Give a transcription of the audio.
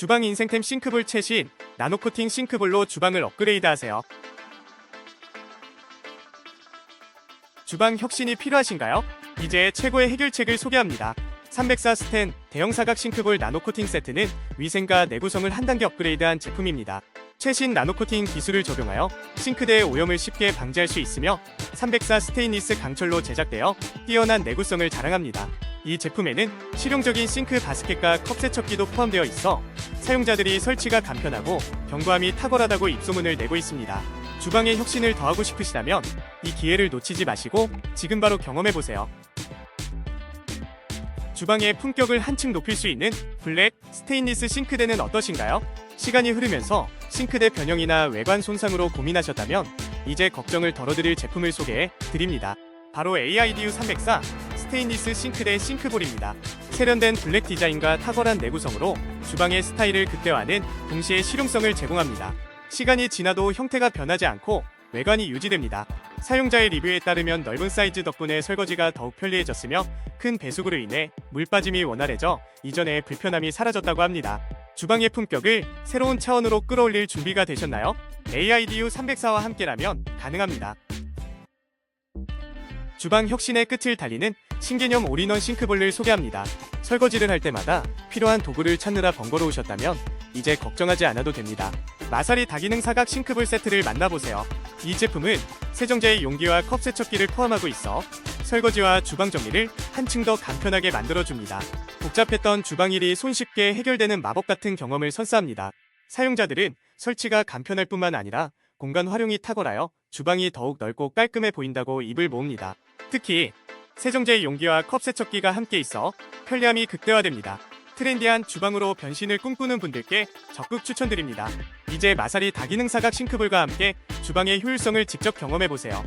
주방 인생템 싱크볼 최신 나노코팅 싱크볼로 주방을 업그레이드하세요. 주방 혁신이 필요하신가요? 이제 최고의 해결책을 소개합니다. 304 스텐 대형 사각 싱크볼 나노코팅 세트는 위생과 내구성을 한 단계 업그레이드한 제품입니다. 최신 나노코팅 기술을 적용하여 싱크대의 오염을 쉽게 방지할 수 있으며 304 스테인리스 강철로 제작되어 뛰어난 내구성을 자랑합니다. 이 제품에는 실용적인 싱크 바스켓과 컵 세척기도 포함되어 있어 사용자들이 설치가 간편하고 견고함이 탁월하다고 입소문을 내고 있습니다. 주방의 혁신을 더하고 싶으시다면 이 기회를 놓치지 마시고 지금 바로 경험해보세요. 주방의 품격을 한층 높일 수 있는 블랙 스테인리스 싱크대는 어떠신가요? 시간이 흐르면서 싱크대 변형이나 외관 손상으로 고민하셨다면 이제 걱정을 덜어드릴 제품을 소개해 드립니다. 바로 AIDU 304 스테인리스 싱크대 싱크볼입니다. 세련된 블랙 디자인과 탁월한 내구성으로 주방의 스타일을 극대화하는 동시에 실용성을 제공합니다. 시간이 지나도 형태가 변하지 않고 외관이 유지됩니다. 사용자의 리뷰에 따르면 넓은 사이즈 덕분에 설거지가 더욱 편리해졌으며 큰 배수구로 인해 물 빠짐이 원활해져 이전의 불편함이 사라졌다고 합니다. 주방의 품격을 새로운 차원으로 끌어올릴 준비가 되셨나요? AIDU 304와 함께라면 가능합니다. 주방 혁신의 끝을 달리는 신개념 올인원 싱크볼을 소개합니다. 설거지를 할 때마다 필요한 도구를 찾느라 번거로우셨다면 이제 걱정하지 않아도 됩니다. 마사리 다기능 사각 싱크볼 세트를 만나보세요. 이 제품은 세정제의 용기와 컵 세척기를 포함하고 있어 설거지와 주방 정리를 한층 더 간편하게 만들어줍니다. 복잡했던 주방일이 손쉽게 해결되는 마법 같은 경험을 선사합니다. 사용자들은 설치가 간편할 뿐만 아니라 공간 활용이 탁월하여 주방이 더욱 넓고 깔끔해 보인다고 입을 모읍니다. 특히 세정제 용기와 컵 세척기가 함께 있어 편리함이 극대화됩니다. 트렌디한 주방으로 변신을 꿈꾸는 분들께 적극 추천드립니다. 이제 마사리 다기능 사각 싱크볼과 함께 주방의 효율성을 직접 경험해보세요.